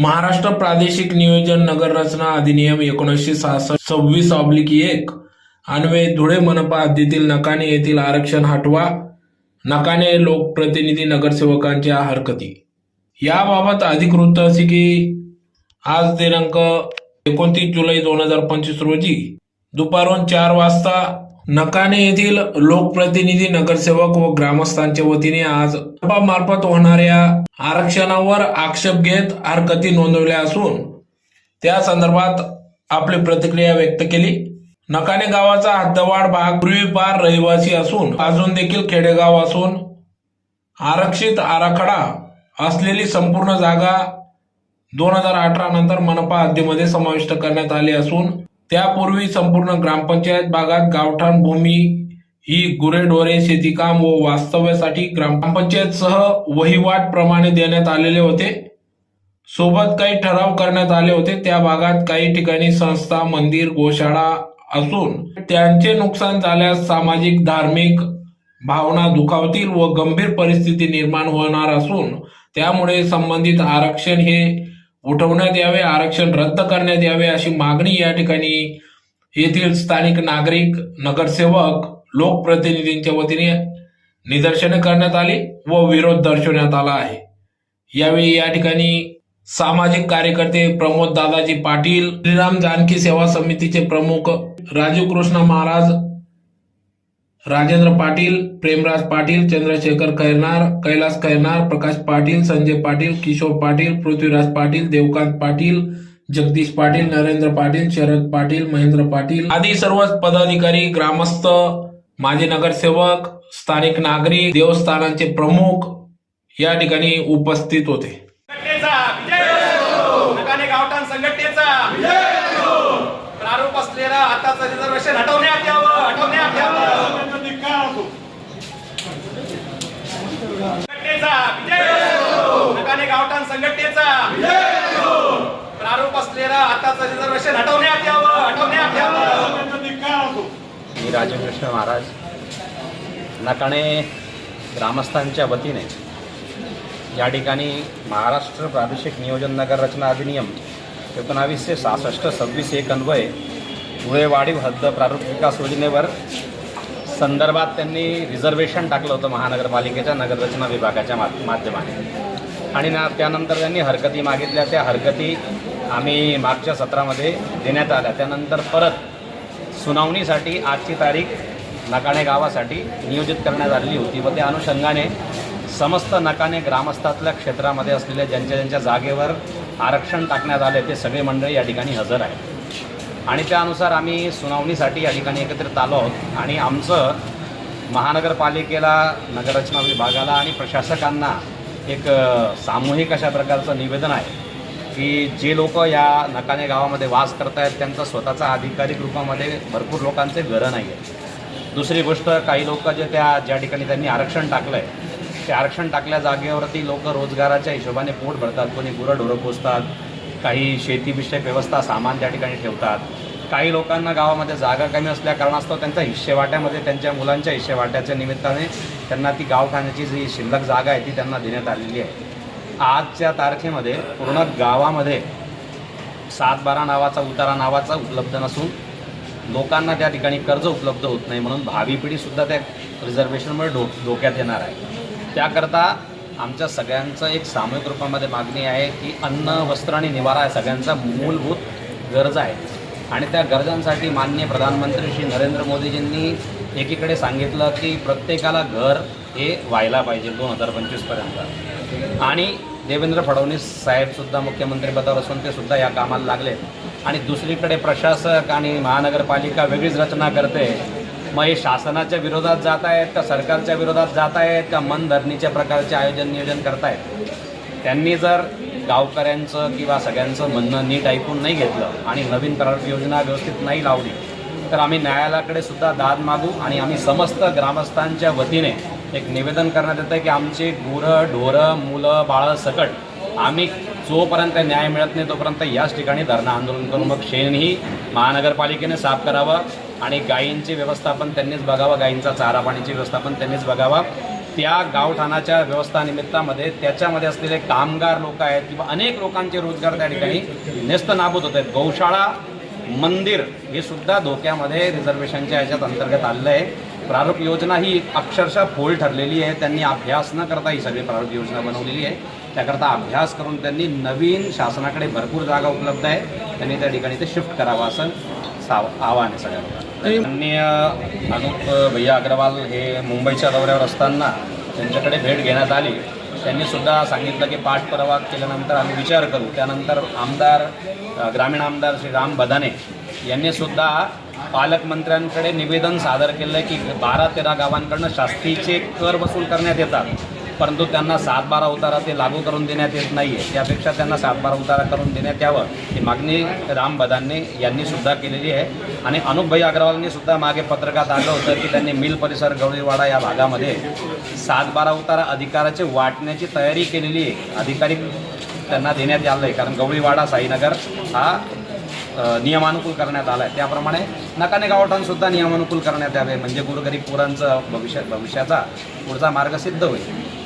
महाराष्ट्र प्रादेशिक नियोजन नगर रचना अधिनियम एकोणीसशे सहासष्ट सव्वीस ऑब्लिक एक अन्वये धुळे मनपा हद्दीतील नकाने येथील आरक्षण हटवा नकाने लोकप्रतिनिधी नगरसेवकांच्या हरकती. याबाबत अधिक वृत्त असे की आज दिनांक एकोणतीस जुलै दोन हजार पंचवीस रोजी दुपारून चार वाजता नकाने येथील लोकप्रतिनिधी नगरसेवक व ग्रामस्थांच्या वतीने आज मार्फत होणाऱ्या आरक्षणावर आक्षेप घेत हरकती नोंदवल्या असून त्या संदर्भात आपली प्रतिक्रिया व्यक्त केली. नकाने गावाचा हद्दवाढ भाग पूर्वीपार रहिवासी असून अजून देखील खेडेगाव असून आरक्षित आराखडा असलेली संपूर्ण जागा दोन हजार अठरा नंतर मनपा हद्दीमध्ये समाविष्ट करण्यात आली असून त्यापूर्वी संपूर्ण ग्रामपंचायत भागात गावठाण भूमी ही गुरेढोरे शेतीकाम व वास्तव्यासाठी ग्रामपंचायत सह वहिवाट प्रमाणे देण्यात आलेले होते. सोबत काही ठराव करण्यात आले होते. त्या भागात काही ठिकाणी संस्था मंदिर गोशाळा असून त्यांचे नुकसान झाल्यास सामाजिक धार्मिक भावना दुखावतील व गंभीर परिस्थिती निर्माण होणार असून त्यामुळे संबंधित आरक्षण हे उठवण्यात यावे आरक्षण रद्द करण्यात यावे अशी मागणी या ठिकाणी येथील स्थानिक नागरिक नगरसेवक लोकप्रतिनिधींच्या वतीने निदर्शने करण्यात आली व विरोध दर्शवण्यात आला आहे. यावेळी या ठिकाणी सामाजिक कार्यकर्ते प्रमोद दादाजी पाटील श्रीराम जानकी सेवा समितीचे प्रमुख राजीव कृष्ण महाराज राजेंद्र पाटील प्रेमराज पाटील चंद्रशेखर खैरनार कैलास खैरनार प्रकाश पाटील संजय पाटील किशोर पाटील पृथ्वीराज पाटील देवकांत पाटील जगदीश पाटील नरेंद्र पाटील शरद पाटील महेंद्र पाटील. आदी सर्वच पदाधिकारी ग्रामस्थ माजी नगरसेवक स्थानिक नागरिक देवस्थानांचे प्रमुख या ठिकाणी उपस्थित होते. प्रारूप असलेला आताचं रिझर्वेशन हटवण्यात यावं हटवण्यात यावं संघटनेचा नकाने गावठाण संघटनेचा प्रारूप असलेलं आताचं रिझर्वेशन हटवण्यात यावं हटवण्यात यावं. मी राजकृष्ण महाराज. नकाणे ग्रामस्थांच्या वतीने या ठिकाणी महाराष्ट्र प्रादेशिक नियोजन नगर रचना अधिनियम एकोणावीसशे सहासष्ट सव्वीस एक अन्वय धुळे वाढीव हद्द प्रारूप विकास योजनेवर संदर्भात त्यांनी रिझर्वेशन टाकलं होतं महानगरपालिकेच्या नगररचना विभागाच्या मा माध्यमाने. आणि ना त्यानंतर त्यांनी हरकती मागितल्या. त्या हरकती आम्ही मागच्या सत्रामध्ये देण्यात आल्या. त्यानंतर परत सुनावणीसाठी आजची तारीख नकाणे गावासाठी नियोजित करण्यात आलेली होती व त्या अनुषंगाने समस्त नकाने ग्रामस्थातल्या क्षेत्रामध्ये असलेल्या ज्यांच्या ज्यांच्या जागेवर आरक्षण टाकण्यात आले ते सगळे मंडळी या ठिकाणी हजर आहेत. आणि त्यानुसार आम्ही सुनावणीसाठी या ठिकाणी एकत्रित आलो आहोत आणि आमचं महानगरपालिकेला नगररचना विभागाला आणि प्रशासकांना एक सामूहिक अशा प्रकारचं निवेदन आहे. की जे लोक या नकाने गावामध्ये वास करत आहेत त्यांचा स्वतःचा आधिकारिक रूपामध्ये भरपूर लोकांचे घरं नाही आहेत दुसरी गोष्ट काही लोक जे त्या ज्या ठिकाणी त्यांनी आरक्षण टाकलं आहे ते आरक्षण टाकल्या जागेवरती लोक रोजगाराच्या हिशोबाने पोट भरतात. कोणी गुरंढोरं पोचतात काही शेतीविषयक व्यवस्था सामान त्या ठिकाणी ठेवतात. काही लोकांना गावामध्ये जागा कमी असल्या कारणास्तव त्यांच्या हिश्शेवाट्यामध्ये त्यांच्या मुलांच्या हिश्शेवाट्याच्या निमित्ताने त्यांना ती गावखान्याची जी शिल्लक जागा आहे ती त्यांना देण्यात आलेली आहे. आजच्या तारखेमध्ये पूर्ण गावामध्ये सात बारा नावाचा उतारा नावाचा उपलब्ध नसून लोकांना त्या ठिकाणी कर्ज उपलब्ध होत नाही म्हणून भावी पिढीसुद्धा त्या रिझर्वेशनमुळे डो धोक्यात येणार आहे. त्याकरता आमच्या सगळ्यांचं एक सामूहिक रूपामध्ये मागणी आहे की अन्न वस्त्र आणि निवारा या सगळ्यांचा मूलभूत गरज आहे आणि त्या गरजांसाठी माननीय प्रधानमंत्री श्री नरेंद्र मोदीजींनी एकीकडे सांगितलं की प्रत्येकाला घर हे व्हायला पाहिजे दोन हजार पंचवीसपर्यंत आणि देवेंद्र फडणवीस साहेबसुद्धा मुख्यमंत्रीपदावर असून ते सुद्धा या कामाला लागले. आणि दुसरीकडे प्रशासक आणि महानगरपालिका वेगळीच रचना करते. मग हे शासनाच्या विरोधात जात आहेत का सरकारच्या विरोधात जात आहेत का मनधरणीच्या प्रकारचे आयोजन नियोजन करतायत? त्यांनी जर गावकऱ्यांचं किंवा सगळ्यांचं म्हणणं नीट ऐकून नाही घेतलं आणि नवीन प्रारूप योजना व्यवस्थित नाही लावली तर आम्ही न्यायालयाकडे सुद्धा दाद मागू आणि आम्ही समस्त ग्रामस्थांच्या वतीने एक निवेदन करण्यात येतं की आमचे गुरं ढोरं मुलं बाळं सकट आम्ही जोपर्यंत न्याय मिळत नाही तोपर्यंत याच ठिकाणी धरणं आंदोलन करून मग शेणही महानगरपालिकेने साफ करावं आणि गायींचे व्यवस्थापन त्यांनीच बघावं गायींचा चारा पाण्याची व्यवस्थापन त्यांनीच बघावं. त्या गावठाणाच्या व्यवस्था निमित्तामध्ये त्याच्यामध्ये असलेले कामगार लोक आहेत किंवा अनेक लोकांचे रोजगार त्या ठिकाणी नेस्त नाबूद होत आहेत. गौशाळा मंदिर हे सुद्धा धोक्यामध्ये रिझर्वेशनच्या ह्याच्यात अंतर्गत आलेलं आहे. प्रारूप योजना ही अक्षरशः फोल ठरलेली आहे. त्यांनी अभ्यास न करता ही सगळी प्रारूप योजना बनवलेली आहे. त्याकरता अभ्यास करून त्यांनी नवीन शासनाकडे भरपूर जागा उपलब्ध आहे. त्यांनी त्या ठिकाणी ते शिफ्ट करावं असं साव आव्हान आहे सगळ्या लोकांना माननीय अनुप भैया अग्रवाल हे मुंबईच्या दौऱ्यावर असताना त्यांच्याकडे भेट घेण्यात आली. त्यांनी सुद्धा सांगितलं की पाठपुरावा केल्यानंतर आम्ही विचार करू. त्यानंतर आमदार ग्रामीण आमदार श्री राम बदाने यांनी सुद्धा पालकमंत्र्यांकडे निवेदन सादर केलं की बारा तेरा गावांकडनं शास्तीचे कर वसूल करण्यात येतात. परंतु त्यांना सात बारा उतारा ते लागू करून देण्यात येत नाही आहे त्यापेक्षा त्यांना सात बारा उतारा करून देण्यात यावं ही मागणी राम बदाने यांनी सुद्धा केलेली आहे. आणि अनुपभाई अग्रवालनी सुद्धा मागे पत्रकात आलं होतं की त्यांनी मिल परिसर गवळीवाडा या भागामध्ये सात बारा उतारा अधिकाराचे वाटण्याची तयारी केलेली आहे. अधिकारी त्यांना देण्यात आलं आहे कारण गवळीवाडा साईनगर हा नियमानुकूल करण्यात आला आहे त्याप्रमाणे नकाने गावठाणसुद्धा नियमानुकूल करण्यात यावे म्हणजे गोरगरीब पोरांचं भविष्य भविष्याचा पुढचा मार्ग सिद्ध होईल.